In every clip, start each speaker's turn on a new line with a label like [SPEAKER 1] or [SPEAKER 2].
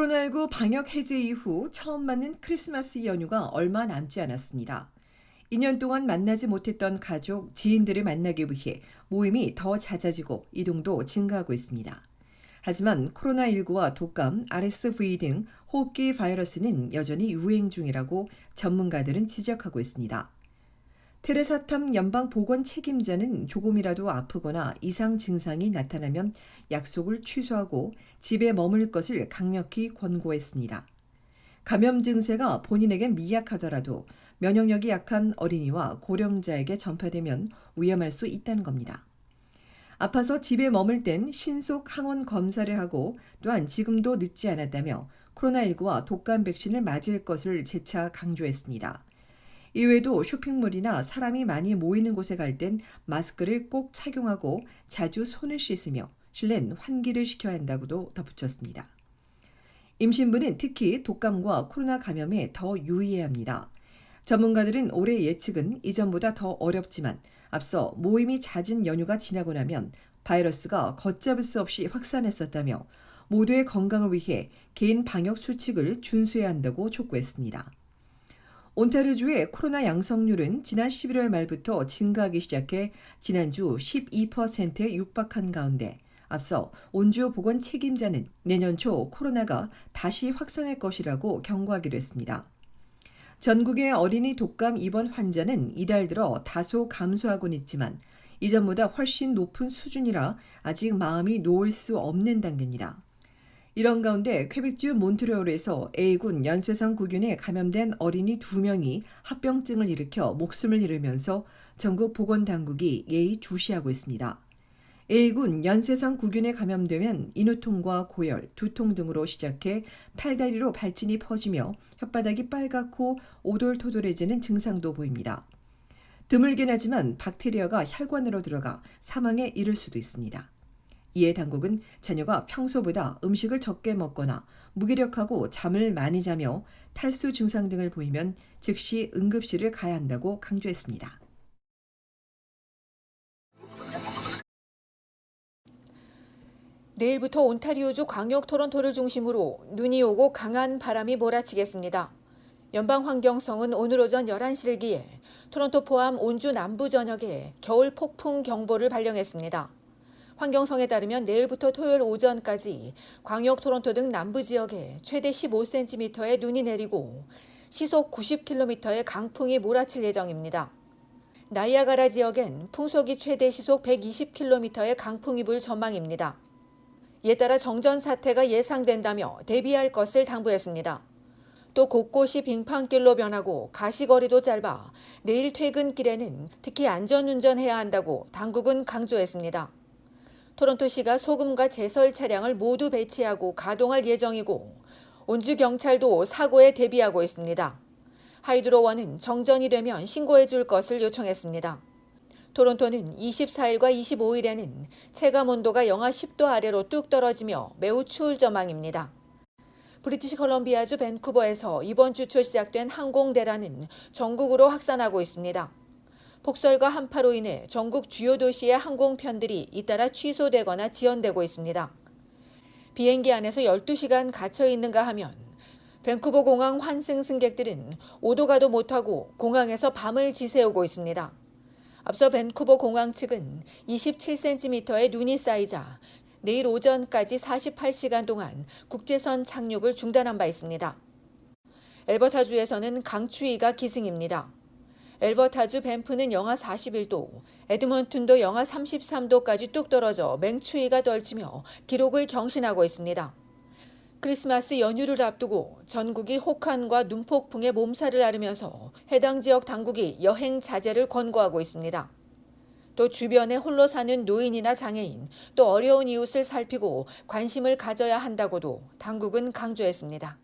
[SPEAKER 1] 코로나19 방역 해제 이후 처음 맞는 크리스마스 연휴가 얼마 남지 않았습니다. 2년 동안 만나지 못했던 가족, 지인들을 만나기 위해 모임이 더 잦아지고 이동도 증가하고 있습니다. 하지만 코로나19와 독감, RSV 등 호흡기 바이러스는 여전히 유행 중이라고 전문가들은 지적하고 있습니다. 테레사탐 연방 보건 책임자는 조금이라도 아프거나 이상 증상이 나타나면 약속을 취소하고 집에 머물 것을 강력히 권고했습니다. 감염 증세가 본인에게 미약하더라도 면역력이 약한 어린이와 고령자에게 전파되면 위험할 수 있다는 겁니다. 아파서 집에 머물 땐 신속 항원 검사를 하고 또한 지금도 늦지 않았다며 코로나19와 독감 백신을 맞을 것을 재차 강조했습니다. 이외에도 쇼핑몰이나 사람이 많이 모이는 곳에 갈 땐 마스크를 꼭 착용하고 자주 손을 씻으며 실내 환기를 시켜야 한다고도 덧붙였습니다. 임신부는 특히 독감과 코로나 감염에 더 유의해야 합니다. 전문가들은 올해 예측은 이전보다 더 어렵지만 앞서 모임이 잦은 연휴가 지나고 나면 바이러스가 걷잡을 수 없이 확산했었다며 모두의 건강을 위해 개인 방역 수칙을 준수해야 한다고 촉구했습니다. 온타리주의 코로나 양성률은 지난 11월 말부터 증가하기 시작해 지난주 12%에 육박한 가운데 앞서 온주 보건 책임자는 내년 초 코로나가 다시 확산할 것이라고 경고하기로 했습니다. 전국의 어린이 독감 입원 환자는 이달 들어 다소 감소하곤 있지만 이전보다 훨씬 높은 수준이라 아직 마음이 놓을 수 없는 단계입니다. 이런 가운데 퀘벡주 몬트리올에서 A군 연쇄상 구균에 감염된 어린이 2명이 합병증을 일으켜 목숨을 잃으면서 전국 보건당국이 예의 주시하고 있습니다. A군 연쇄상 구균에 감염되면 인후통과 고열, 두통 등으로 시작해 팔다리로 발진이 퍼지며 혓바닥이 빨갛고 오돌토돌해지는 증상도 보입니다. 드물긴 하지만 박테리아가 혈관으로 들어가 사망에 이를 수도 있습니다. 이에 당국은 자녀가 평소보다 음식을 적게 먹거나 무기력하고 잠을 많이 자며 탈수 증상 등을 보이면 즉시 응급실을 가야 한다고 강조했습니다.
[SPEAKER 2] 내일부터 온타리오주 광역 토론토를 중심으로 눈이 오고 강한 바람이 몰아치겠습니다. 연방환경성은 오늘 오전 11시를 기해 토론토 포함 온주 남부 전역에 겨울 폭풍 경보를 발령했습니다. 환경성에 따르면 내일부터 토요일 오전까지 광역 토론토 등 남부 지역에 최대 15cm의 눈이 내리고 시속 90km의 강풍이 몰아칠 예정입니다. 나이아가라 지역엔 풍속이 최대 시속 120km의 강풍이 불 전망입니다. 이에 따라 정전 사태가 예상된다며 대비할 것을 당부했습니다. 또 곳곳이 빙판길로 변하고 가시거리도 짧아 내일 퇴근길에는 특히 안전운전해야 한다고 당국은 강조했습니다. 토론토시가 소금과 제설 차량을 모두 배치하고 가동할 예정이고 온주 경찰도 사고에 대비하고 있습니다. 하이드로원은 정전이 되면 신고해 줄 것을 요청했습니다. 토론토는 24일과 25일에는 체감 온도가 영하 10도 아래로 뚝 떨어지며 매우 추울 전망입니다. 브리티시 컬럼비아주 밴쿠버에서 이번 주 초 시작된 항공 대란은 전국으로 확산하고 있습니다. 폭설과 한파로 인해 전국 주요 도시의 항공편들이 잇따라 취소되거나 지연되고 있습니다. 비행기 안에서 12시간 갇혀 있는가 하면 밴쿠버 공항 환승 승객들은 오도 가도 못하고 공항에서 밤을 지새우고 있습니다. 앞서 밴쿠버 공항 측은 27cm의 눈이 쌓이자 내일 오전까지 48시간 동안 국제선 착륙을 중단한 바 있습니다. 엘버타주에서는 강추위가 기승입니다. 엘버타주 밴프는 영하 41도, 에드먼튼도 영하 33도까지 뚝 떨어져 맹추위가 떨치며 기록을 경신하고 있습니다. 크리스마스 연휴를 앞두고 전국이 혹한과 눈폭풍에 몸살을 앓으면서 해당 지역 당국이 여행 자제를 권고하고 있습니다. 또 주변에 홀로 사는 노인이나 장애인, 또 어려운 이웃을 살피고 관심을 가져야 한다고도 당국은 강조했습니다.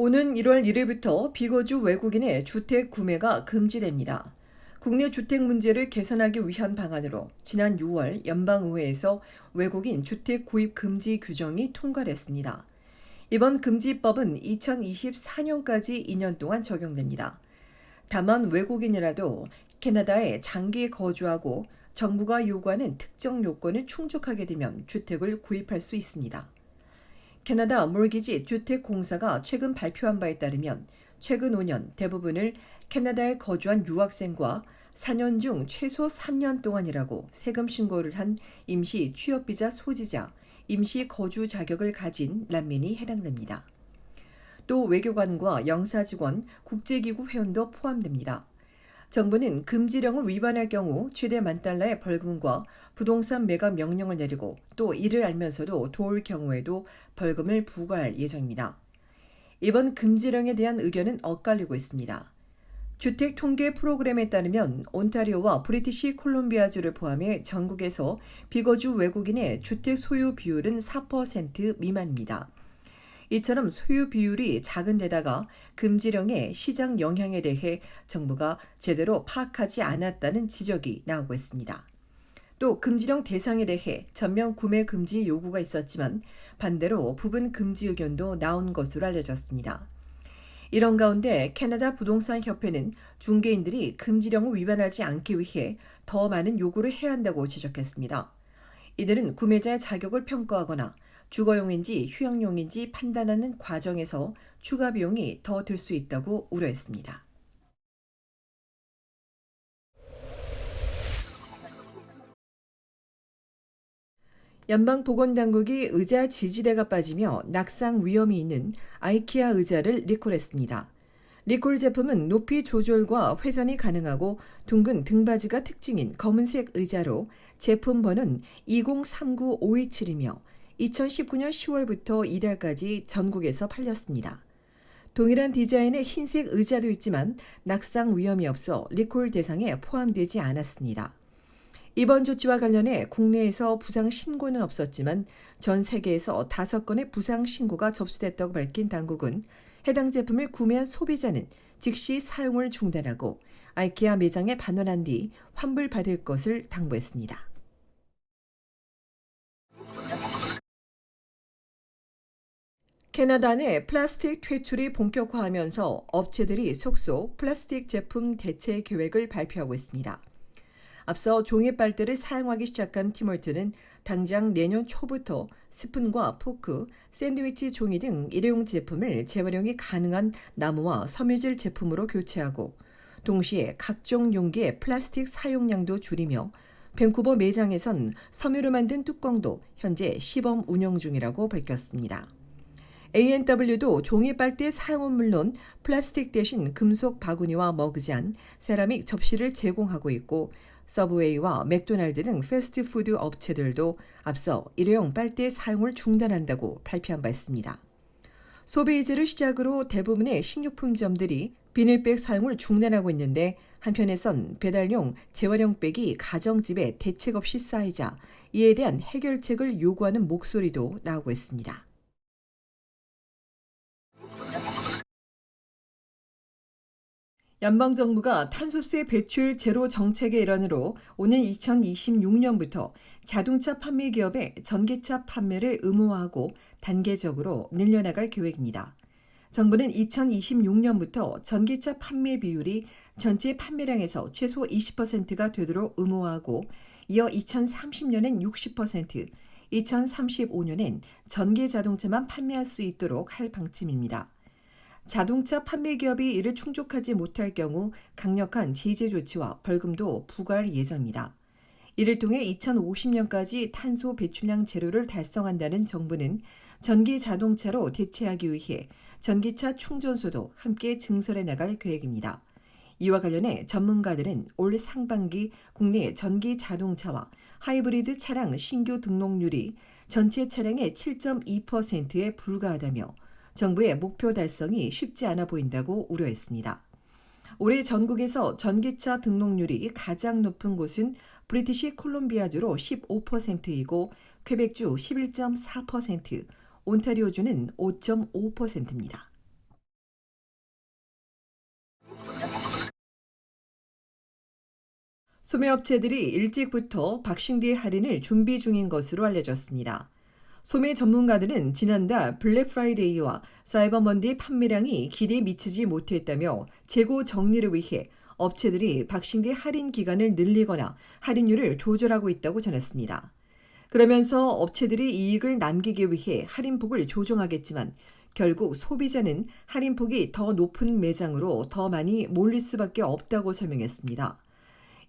[SPEAKER 1] 오는 1월 1일부터 비거주 외국인의 주택 구매가 금지됩니다. 국내 주택 문제를 개선하기 위한 방안으로 지난 6월 연방의회에서 외국인 주택 구입 금지 규정이 통과됐습니다. 이번 금지법은 2024년까지 2년 동안 적용됩니다. 다만 외국인이라도 캐나다에 장기 거주하고 정부가 요구하는 특정 요건을 충족하게 되면 주택을 구입할 수 있습니다. 캐나다 몰기지 주택공사가 최근 발표한 바에 따르면 최근 5년 대부분을 캐나다에 거주한 유학생과 4년 중 최소 3년 동안이라고 세금 신고를 한 임시 취업비자 소지자, 임시 거주 자격을 가진 난민이 해당됩니다. 또 외교관과 영사직원, 국제기구 회원도 포함됩니다. 정부는 금지령을 위반할 경우 최대 만 달러의 벌금과 부동산 매각 명령을 내리고 또 이를 알면서도 도울 경우에도 벌금을 부과할 예정입니다. 이번 금지령에 대한 의견은 엇갈리고 있습니다. 주택 통계 프로그램에 따르면 온타리오와 브리티시 콜롬비아주를 포함해 전국에서 비거주 외국인의 주택 소유 비율은 4% 미만입니다. 이처럼 소유 비율이 작은 데다가 금지령의 시장 영향에 대해 정부가 제대로 파악하지 않았다는 지적이 나오고 있습니다. 또 금지령 대상에 대해 전면 구매 금지 요구가 있었지만 반대로 부분 금지 의견도 나온 것으로 알려졌습니다. 이런 가운데 캐나다 부동산 협회는 중개인들이 금지령을 위반하지 않기 위해 더 많은 요구를 해야 한다고 지적했습니다. 이들은 구매자의 자격을 평가하거나 주거용인지 휴양용인지 판단하는 과정에서 추가 비용이 더 들 수 있다고 우려했습니다. 연방보건당국이 의자 지지대가 빠지며 낙상 위험이 있는 아이키아 의자를 리콜했습니다. 리콜 제품은 높이 조절과 회전이 가능하고 둥근 등받이가 특징인 검은색 의자로 제품 번호는 2039527이며 2019년 10월부터 이달까지 전국에서 팔렸습니다. 동일한 디자인의 흰색 의자도 있지만 낙상 위험이 없어 리콜 대상에 포함되지 않았습니다. 이번 조치와 관련해 국내에서 부상 신고는 없었지만 전 세계에서 다섯 건의 부상 신고가 접수됐다고 밝힌 당국은 해당 제품을 구매한 소비자는 즉시 사용을 중단하고 아이키아 매장에 반환한 뒤 환불받을 것을 당부했습니다. 캐나다 내 플라스틱 퇴출이 본격화하면서 업체들이 속속 플라스틱 제품 대체 계획을 발표하고 있습니다. 앞서 종이 빨대를 사용하기 시작한 티몰트는 당장 내년 초부터 스푼과 포크, 샌드위치 종이 등 일회용 제품을 재활용이 가능한 나무와 섬유질 제품으로 교체하고 동시에 각종 용기의 플라스틱 사용량도 줄이며 밴쿠버 매장에선 섬유로 만든 뚜껑도 현재 시범 운영 중이라고 밝혔습니다. A&W도 종이 빨대 사용은 물론 플라스틱 대신 금속 바구니와 머그잔, 세라믹 접시를 제공하고 있고 서브웨이와 맥도날드 등 패스트푸드 업체들도 앞서 일회용 빨대 사용을 중단한다고 발표한 바 있습니다. 소비이즈를 시작으로 대부분의 식료품점들이 비닐백 사용을 중단하고 있는데 한편에선 배달용 재활용 백이 가정집에 대책 없이 쌓이자 이에 대한 해결책을 요구하는 목소리도 나오고 있습니다. 연방 정부가 탄소세 배출 제로 정책의 일환으로 오는 2026년부터 자동차 판매 기업의 전기차 판매를 의무화하고 단계적으로 늘려나갈 계획입니다. 정부는 2026년부터 전기차 판매 비율이 전체 판매량에서 최소 20%가 되도록 의무화하고 이어 2030년엔 60%, 2035년엔 전기 자동차만 판매할 수 있도록 할 방침입니다. 자동차 판매 기업이 이를 충족하지 못할 경우 강력한 제재 조치와 벌금도 부과할 예정입니다. 이를 통해 2050년까지 탄소 배출량 제로를 달성한다는 정부는 전기 자동차로 대체하기 위해 전기차 충전소도 함께 증설해 나갈 계획입니다. 이와 관련해 전문가들은 올 상반기 국내 전기 자동차와 하이브리드 차량 신규 등록률이 전체 차량의 7.2%에 불과하다며 정부의 목표 달성이 쉽지 않아 보인다고 우려했습니다. 올해 전국에서 전기차 등록률이 가장 높은 곳은 브리티시 콜롬비아주로 15%이고 퀘벡주 11.4%, 온타리오주는 5.5%입니다. 소매업체들이 일찍부터 박싱디 할인을 준비 중인 것으로 알려졌습니다. 소매 전문가들은 지난달 블랙 프라이데이와 사이버 먼데이 판매량이 기대에 미치지 못했다며 재고 정리를 위해 업체들이 박싱디 할인 기간을 늘리거나 할인율을 조절하고 있다고 전했습니다. 그러면서 업체들이 이익을 남기기 위해 할인폭을 조정하겠지만 결국 소비자는 할인폭이 더 높은 매장으로 더 많이 몰릴 수밖에 없다고 설명했습니다.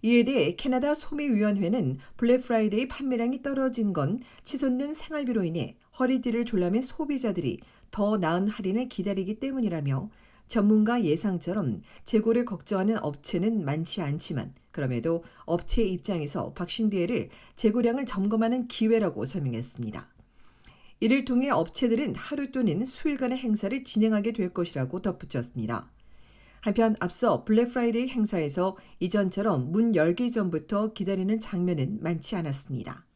[SPEAKER 1] 이에 대해 캐나다 소매위원회는 블랙 프라이데이 판매량이 떨어진 건 치솟는 생활비로 인해 허리띠를 졸라맨 소비자들이 더 나은 할인을 기다리기 때문이라며 전문가 예상처럼 재고를 걱정하는 업체는 많지 않지만 그럼에도 업체 입장에서 박싱디에를 재고량을 점검하는 기회라고 설명했습니다. 이를 통해 업체들은 하루 또는 수일간의 행사를 진행하게 될 것이라고 덧붙였습니다. 한편 앞서 블랙 프라이데이 행사에서 이전처럼 문 열기 전부터 기다리는 장면은 많지 않았습니다.